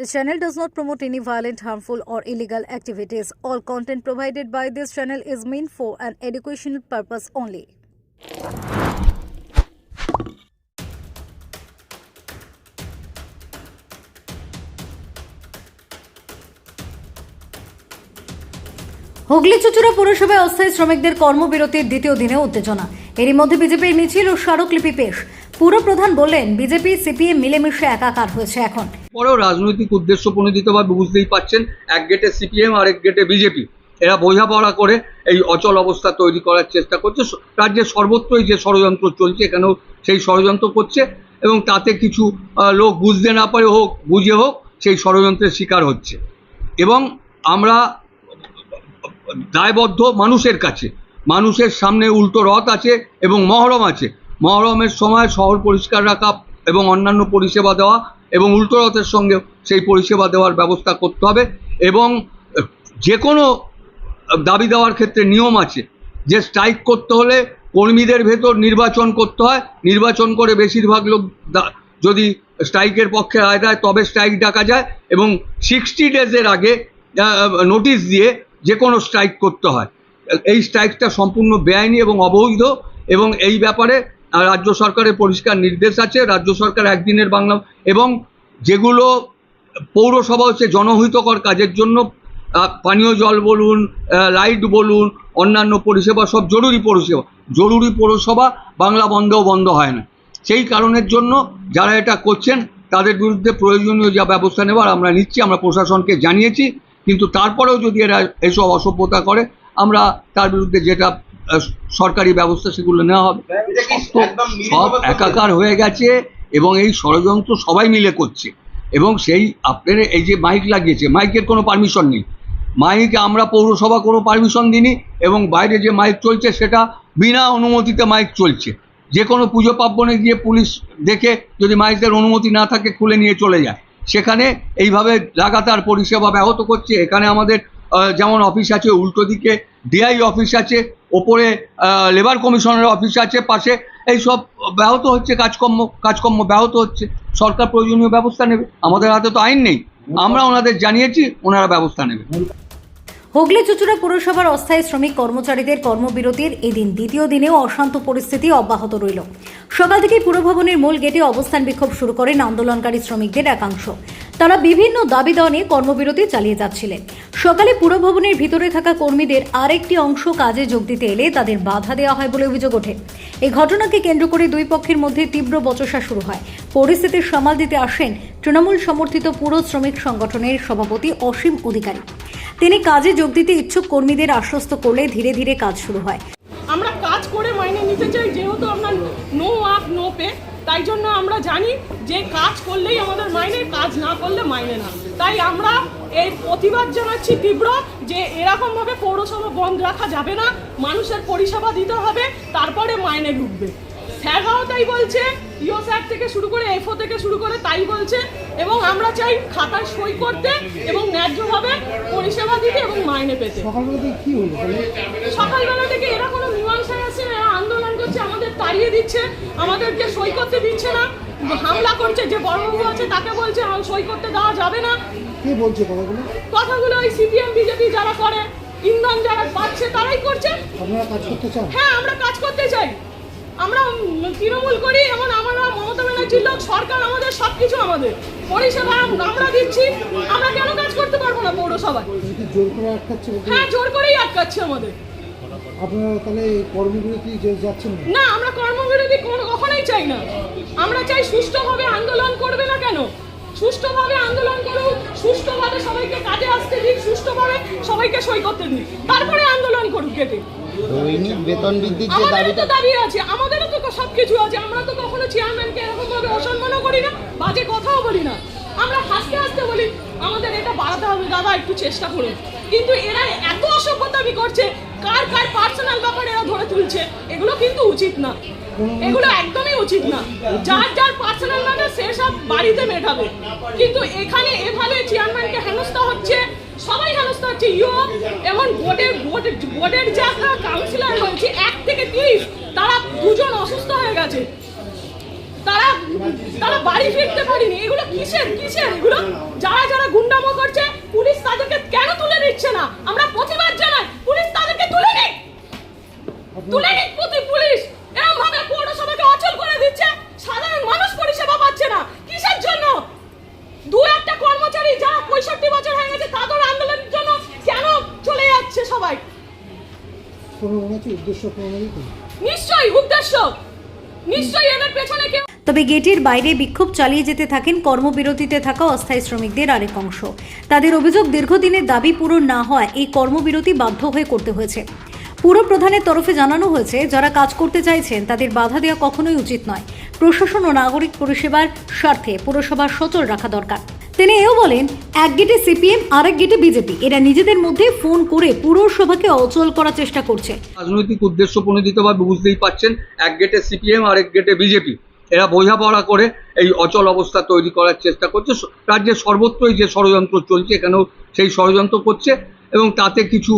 This channel does not promote any violent, harmful, or illegal activities. All content provided by this channel is meant for an educational purpose only. Hooghly Chuchura পুরসভায় অস্থায়ী শ্রমিকদের কর্মবিরতির দ্বিতীয় দিনে উত্তেজনা এরই মধ্যে বিজেপির মিছিল ও স্মারকলিপি পেশ পুরপ্রধান বললেন, বিজেপি, সিপিএম মিলেমিশে একাকার হয়েছে এখন। পরেও রাজনৈতিক উদ্দেশ্য প্রণোদিতভাবে বুঝতেই পাচ্ছেন এক গেটে সিপিএম আর এক গেটে বিজেপি। এরা বোঝাপড়া করে এই অচল অবস্থা তৈরি করার চেষ্টা করছে। রাজ্যের সর্বত্রই যে ষড়যন্ত্র চলছে, এখানেও সেই ষড়যন্ত্র করছে এবং তাতে কিছু লোক বুঝতে না পারে হোক, বুঝে হোক, সেই ষড়যন্ত্রের শিকার হচ্ছে। এবং আমরা দায়বদ্ধ মানুষের কাছে, মানুষের সামনে উল্টো রথ আছে এবং মহরম আছে। মহরমের সময় শহর পরিষ্কার রাখা এবং অন্যান্য পরিষেবা দেওয়া এবং উল্টো রথের সঙ্গে সেই পরিষেবা দেওয়ার ব্যবস্থা করতে হবে এবং যে কোনো দাবি দেওয়ার ক্ষেত্রে নিয়ম আছে যে স্ট্রাইক করতে হলে কর্মীদের ভেতর নির্বাচন করতে হয়। নির্বাচন করে বেশিরভাগ লোক যদি স্ট্রাইকের পক্ষে রায় দেয় তবে স্ট্রাইক ডাকা যায় এবং সিক্সটি ডেজের আগে নোটিশ দিয়ে যে কোনো স্ট্রাইক করতে হয়। এই স্ট্রাইকটা সম্পূর্ণ বেআইনি এবং অবৈধ এবং এই ব্যাপারে রাজ্য সরকারের পরিষ্কার নির্দেশ আছে, রাজ্য সরকার একদিনের বাংলা এবং যেগুলো পৌরসভা হচ্ছে জনহিতকর কাজের জন্য পানীয় জল বলুন লাইট বলুন, অন্যান্য পরিষেবা সব জরুরি পরিষেবা। জরুরি পৌরসভা বাংলা বন্ধও বন্ধ হয় না। সেই কারণের জন্য যারা এটা করছেন, তাদের বিরুদ্ধে প্রয়োজনীয় যা ব্যবস্থা নেবার আমরা নিচ্ছি, আমরা প্রশাসনকে জানিয়েছি। কিন্তু তারপরেও যদি এরা এসব অসভ্যতা করে, আমরা তার বিরুদ্ধে যেটা সরকারি ব্যবস্থা সেগুলো নেওয়া হবে। সব একাকার হয়ে গেছে এবং এই ষড়যন্ত্র সবাই মিলে করছে। এবং সেই আপনার এই যে মাইক লাগিয়েছে মাইকের কোনো পারমিশন নেই। মাইক আমরা পৌরসভা কোনো পারমিশন দিইনি এবং বাইরে যে মাইক চলছে সেটা বিনা অনুমতিতে মাইক চলছে। যে কোনো পুজো পার্বণে গিয়ে পুলিশ দেখে যদি মাইকের অনুমতি না থাকে খুলে নিয়ে চলে যায়। সেখানে এইভাবে লাগাতার পরিষেবা ব্যাহত করছে। এখানে আমাদের যেমন অফিস আছে, উল্টো দিকে ডিআই অফিস আছে, ওপরে লেবার কমিশনের অফিস আছে, পাশে এই সব ব্যাহত হচ্ছে কাজকর্ম কাজকর্ম ব্যাহত হচ্ছে। সরকার প্রয়োজনীয় ব্যবস্থা নেবে। আমাদের হাতে তো আইন নেই। আমরা ওনাদের জানিয়েছি, ওনারা ব্যবস্থা নেবে। হুগলি চুচুড়া পুরসভার অস্থায়ী শ্রমিক কর্মচারীদের কর্মবিরতির এদিন দ্বিতীয় দিনেও অশান্ত পরিস্থিতি অব্যাহত রইল। সকাল থেকেই পুরভবনের মূল গেটে অবস্থান বিক্ষোভ শুরু করেন আন্দোলনকারী শ্রমিকদের একাংশ। তারা বিভিন্ন দাবি দেওয়া নিয়ে কর্মবিরতি চালিয়ে যাচ্ছিলেন। সকালে পুরভবনের ভিতরে থাকা কর্মীদের আরেকটি অংশ কাজে যোগ দিতে এলে তাদের বাধা দেওয়া হয় বলে অভিযোগ ওঠে। এই ঘটনাকে কেন্দ্র করে দুই পক্ষের মধ্যে তীব্র বচসা শুরু হয়। পরিস্থিতির সামাল দিতে আসেন তৃণমূল সমর্থিত পুর শ্রমিক সংগঠনের সভাপতি অসীম অধিকারী। তিনি কাজে যোগ দিতে ইচ্ছুক কর্মীদের আশ্বস্ত করলে ধীরে ধীরে কাজ শুরু হয়। আমরা কাজ করে মাইনে নিতে চাই, যেহেতু নো পে তাই জন্য আমরা জানি যে কাজ করলেই আমাদের মাইনে, কাজ না করলে মাইনে না। তাই আমরা এর প্রতিবাদ জানাচ্ছি তীব্র যে এরকমভাবে পৌরসভা বন্ধ রাখা যাবে না। মানুষের পরিষেবা দিতে হবে, তারপরে মাইনে ঢুকবে। স্যাররাও তাই বলছে ইও স্যার থেকে শুরু করে এফও থেকে শুরু করে তাই বলছে এবং আমরা চাই খাতায় সই করতে এবং ন্যায্যভাবে পরিষেবা দিতে এবং মাইনে পেতে। সকালবেলা থেকে এরা কোনো মীমাংসায় আসছে না, এরা আন্দোলন করছে আমাদের তাড়িয়ে দিচ্ছে আমাদেরকে সই করতে দিচ্ছে না হামলা করছে যে বড়বাবু আছে তাকে বলছে সই করতে দেওয়া যাবে না। কে বলছে কথাগুলো? কথাগুলো ওই সিপিএম বিজেপি যারা করে ইন্ধন যারা পাচ্ছে তারাই করছে। আপনারা কাজ করতে চান? হ্যাঁ আমরা কাজ করতে চাই। আমরা তৃণমূল করি এমন আমরা মমতা ব্যানার্জির লোক সরকার আমাদের সব কিছু আমাদের। পরিষেবা আমরা দিচ্ছি আমরা কেন কাজ করতে পারব না পৌরসভায়? যদি জোর করে আটকাচ্ছে হ্যাঁ জোর করেই আটকাচ্ছে আমাদের। আপনারা তাহলে কর্মবিরতি যাচ্ছেন না? আমরা কর্মবিরতি কখনোই চাই না। আমরা চাই সুষ্ঠুভাবে আন্দোলন করবে না কেন? সুষ্ঠুভাবে আন্দোলন করুক সুষ্ঠুভাবে সবাইকে কাজে আসতে দিক সুষ্ঠুভাবে সবাইকে সই করতে দিক। তারপরে আন্দোলন করুক কেটে দৈনিক বেতন বৃদ্ধির যে দাবিটা তো দাবি আছে আমাদেরও তো সবকিছু আছে। আমরা তো কখনো চেয়ারম্যানকে এরকম ভাবে অসম্মানও করি না বাজে কথাও বলি না। আমরা হাসতে হাসতে বলি আমাদের এটা বাড়াতে হবে দাদা একটু চেষ্টা করুন। কিন্তু এরা এত অসভ্যতামি করছে কার কার পার্সোনাল ব্যাপারে এরা ধরে তুলছে, এগুলো কিন্তু উচিত না। এগুলো একদমই উচিত না। যার যার পার্সোনাল ম্যাটার সে সব বাড়িতে মেটাবে। কিন্তু এখানে এভাবে চেয়ারম্যানকে হেনস্থা হচ্ছে, সবাই হেনস্থা হচ্ছে। ইউ এবং বোর্ডের বোর্ড বোর্ডের যারা কাউন্সিলর হয়েছে, এক থেকে তিরিশ, তারা দুজন অসুস্থ হয়ে গেছে। তারা তারা বাড়ি ফিরতে পারেনি। এগুলো কিসের কিসের? এগুলো যারা যারা এই যা পঁয়ষট্টি বছর হয়ে গেছে তাদের আন্দোলনের জন্য কেন চলে যাচ্ছে সবাই কোনো মনে হচ্ছে উদ্দেশ্য প্রণোদিত তবে গেটের বাইরে বিক্ষোভ চালিয়ে যেতে থাকেন কর্মবিরতিতে থাকা অস্থায়ী শ্রমিকদের আরেক অংশ। তাদের অভিযোগ দীর্ঘদিনের দাবি পূরণ না হওয়ায় এই কর্মবিরতি বাধ্য হয়ে করতে হয়েছে। পুর প্রধানের তরফে জানানো হয়েছে, যারা কাজ করতে চাইছেন, তাদের বাধা দেওয়া কখনোই উচিত নয়। প্রশাসন ও নাগরিক পরিষেবার স্বার্থে পুরসভা সচল রাখা দরকার। তিনি এও বলেন, এক গেটে সিপিএম, আরেক গেটে বিজেপি। এরা নিজেদের মধ্যে ফোন করে পুরসভাকে অচল করার চেষ্টা করছে। রাজনৈতিক উদ্দেশ্য প্রণোদিতভাবে বুঝতেই পাচ্ছেন, এক গেটে সিপিএম আর এক গেটে বিজেপি। এরা বোঝাপড়া করে এই অচল অবস্থা তৈরি করার চেষ্টা করছে। রাজ্যের সর্বত্রই যে ষড়যন্ত্র চলছে, এখানেও সেই ষড়যন্ত্র করছে এবং তাতে কিছু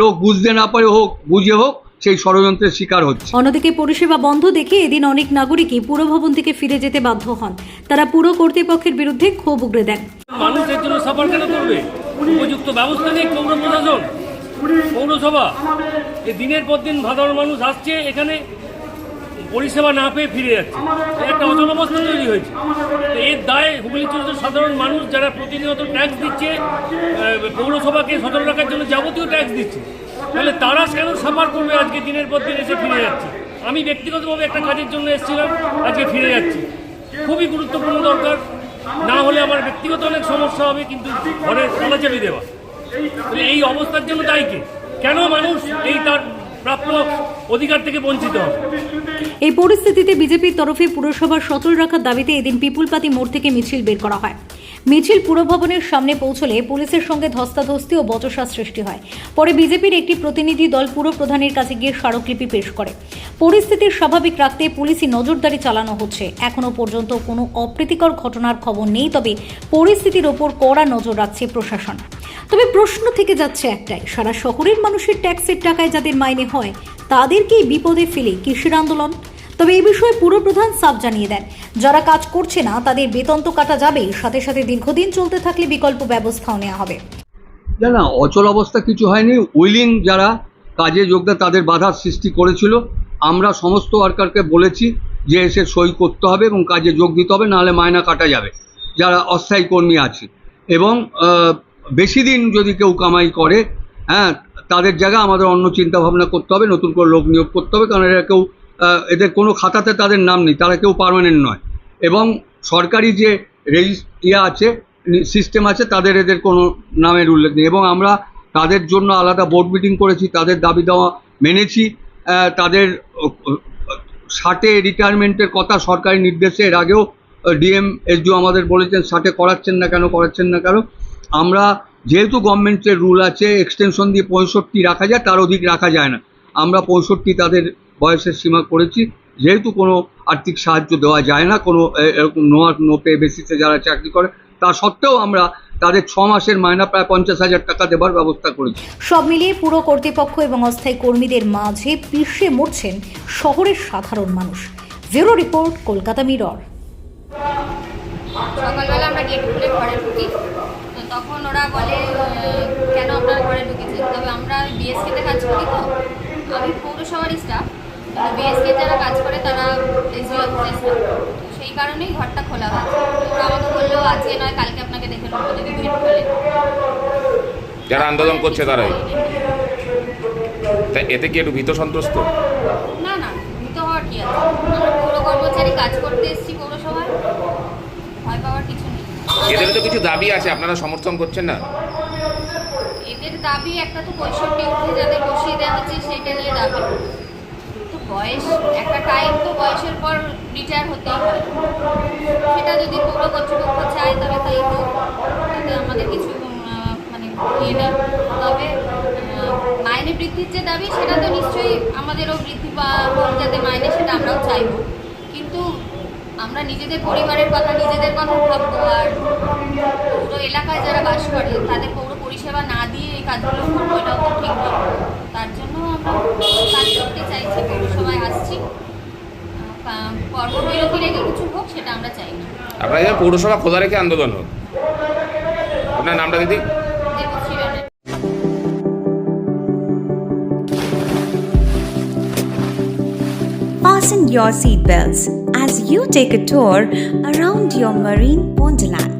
লোক বুঝতে না পারে হোক, বুঝে হোক সেই ষড়যন্ত্রের শিকার হচ্ছে। অন্যদিকে পরিষেবা বন্ধ দেখে এদিন অনেক নাগরিকই পুরভবন থেকে ফিরে যেতে বাধ্য হন। তারা পুর কর্তৃপক্ষের বিরুদ্ধে ক্ষোভ উগড়ে দেন। মানুষ এর জন্য সাফার কেন করবে? উপযুক্ত ব্যবস্থা নেই পৌর প্রশাসন। পৌরসভা। এই দিনের পর দিন সাধারণ মানুষ আসছে এখানে পরিষেবা না পেয়ে ফিরে যাচ্ছে। একটা অচল অবস্থা তৈরি হয়েছে। তো এর দায় হুগলি চৌধুরী সাধারণ মানুষ যারা প্রতিনিয়ত ট্যাক্স দিচ্ছে পৌরসভাকে সচল রাখার জন্য যাবতীয় ট্যাক্স দিচ্ছে। তাহলে তারা কেন সাফার করবে আজকে দিনের পর দিন এসে ফিরে যাচ্ছে। আমি ব্যক্তিগতভাবে একটা কাজের জন্য এসেছিলাম, আজকে ফিরে যাচ্ছি। খুবই গুরুত্বপূর্ণ দরকার। না হলে আমার ব্যক্তিগত অনেক সমস্যা হবে, কিন্তু ঘরে তালাচাবি দেওয়া। এই অবস্থার জন্য কে? কেন মানুষ এই তার প্রাপ্য অধিকার থেকে বঞ্চিত হবে? এই পরিস্থিতিতে বিজেপির তরফে পুরসভার সচল রাখার দাবিতে এদিন পিপুলপাতি মোড় থেকে মিছিল বের করা হয়। মিছিল পুরভবনের সামনে পৌঁছলে পুলিশের সঙ্গে ধস্তাধস্তি ও বচসা সৃষ্টি হয়। পরে বিজেপির একটি প্রতিনিধি দল পুর প্রধানের কাছে গিয়ে স্মারকলিপি পেশ করে। পরিস্থিতি স্বাভাবিক রাখতে পুলিশি নজরদারি চালানো হচ্ছে। এখনও পর্যন্ত কোনো অপ্রীতিকর ঘটনার খবর নেই, তবে পরিস্থিতির ওপর কড়া নজর রাখছে প্রশাসন। তবে প্রশ্ন থেকে যাচ্ছে একটাই, সারা শহরের মানুষের ট্যাক্সের টাকায় যাদের মাইনে হয়, তাদেরকেই বিপদে ফেলে কৃষির আন্দোলন? তবে এই বিষয়ে পুরপ্রধান সাফ জানিয়ে দেন। যারা কাজ করছে না, তাদের বেতন তো কাটা যাবেই। সাথে সাথে দীর্ঘদিন চলতে থাকলে বিকল্প ব্যবস্থাও নেওয়া হবে। না না, অচল অবস্থা কিছু হয়নি। উইলিং যারা কাজে যোগদান তাদের বাধার সৃষ্টি করেছিল। আমরা সমস্ত ওয়ার্কারকে বলেছি যে এসে সই করতে হবে এবং কাজে যোগ দিতে হবে, নাহলে মায়না কাটা যাবে। যারা অস্থায়ী কর্মী আছে এবং বেশি দিন যদি কেউ কামাই করে হ্যাঁ তাদের জায়গায় আমাদের অন্য চিন্তা ভাবনা করতে হবে, নতুন করে লোক নিয়োগ করতে হবে, কারণ এরা কেউ এদের কোনো খাতাতে তাদের নাম নেই, তারা কেউ পার্মানেন্ট নয়। এবং সরকারি যে রেজিস ইয়ে আছে সিস্টেম আছে, তাদের এদের কোনো নামের উল্লেখ নেই। এবং আমরা তাদের জন্য আলাদা বোর্ড মিটিং করেছি, তাদের দাবি দেওয়া মেনেছি। তাদের ষাটে রিটায়ারমেন্টের কথা সরকারি নির্দেশে, এর আগেও ডিএম এসডিও আমাদের বলেছেন, ষাটে করাচ্ছেন না কেন, করাচ্ছেন না কেন। আমরা যেহেতু গভর্নমেন্টের রুল আছে এক্সটেনশন দিয়ে পঁয়ষট্টি রাখা যায়, তার অধিক রাখা যায় না। আমরা পঁয়ষট্টি তাদের বয়সের সীমা করেছি। যেহেতু কোনো আর্থিক সাহায্য দেওয়া যায় না কোনো এরকম নো নো পে বেসিসে যারা চাকরি করে তা সত্ত্বেও আমরা তাদের ছ মাসের মায়না প্রায় পঞ্চাশ হাজার টাকা দেবার ব্যবস্থা করেছি। সব মিলিয়ে পুরো কর্তৃপক্ষ এবং অস্থায়ী কর্মীদের মাঝে পিষে মরছেন শহরের সাধারণ মানুষ। Bureau report Kolkata Mirror. সকালবেলা আমরা গেট খুলে ঘরে ঢুকি। তখন ওরা বলে কেন আপনারা ঘরে ঢুকেছেন? তবে আমরা কাজ করি তো। আমি পৌরসভারই স্টাফ বিএসকে যারা কাজ করে তারা সেই কারণেই ঘরটা খোলা হয়েছে ওরা আমাকে বলল আজকে নয় কালকে আপনাকে দেখে নেব যদি গেট খোলে যারা আন্দোলন করছে তারাই। তা এতে কি একটু ভীত সন্ত্রস্ত? না না ভীত হওয়ার কি আছে? আমরা পৌর কর্মচারী কাজ করতে এসেছি পৌরসভায়। ভয় পাওয়ার কিছু নেই। এদের তো কিছু দাবি আছে আপনারা সমর্থন করছেন না? এদের দাবি একটা তো পঁয়ষট্টি উঠে যাদের বসিয়ে দেওয়া হচ্ছে সেটা নিয়ে দাবি। বয়স, একটা টাইম তো বয়সের পর রিটায়ার হতে হয়। সেটা যদি পৌর কর্তৃপক্ষ চায় তবে তাই হোক। তাতে আমাদের কিছু মানে ইয়ে নেই। তবে মাইনে বৃদ্ধির যে দাবি, সেটা তো নিশ্চয়ই আমাদেরও বৃদ্ধি বা যাতে মাইনে, সেটা আমরাও চাইব। কিন্তু আমরা নিজেদের পরিবারের কথা, নিজেদের কথা ভাববো। আর পুরো এলাকায় যারা বাস করে, তাদের পৌর পরিষেবা না দিয়ে এই কাজগুলো করব, এটাও তো ঠিক নয়। তার জন্য আমরা কাজ করতে চাইছি পৌরসভায় আসছি। কর্মবিরতি রেখে কিছু হোক সেটা আমরা চাই। না আপনারা যেন পৌরসভা খোলা রেখে আন্দোলন হোক। আপনার নামটা দিদি? Fasten your seatbelts as you take a tour around your marine wonderland.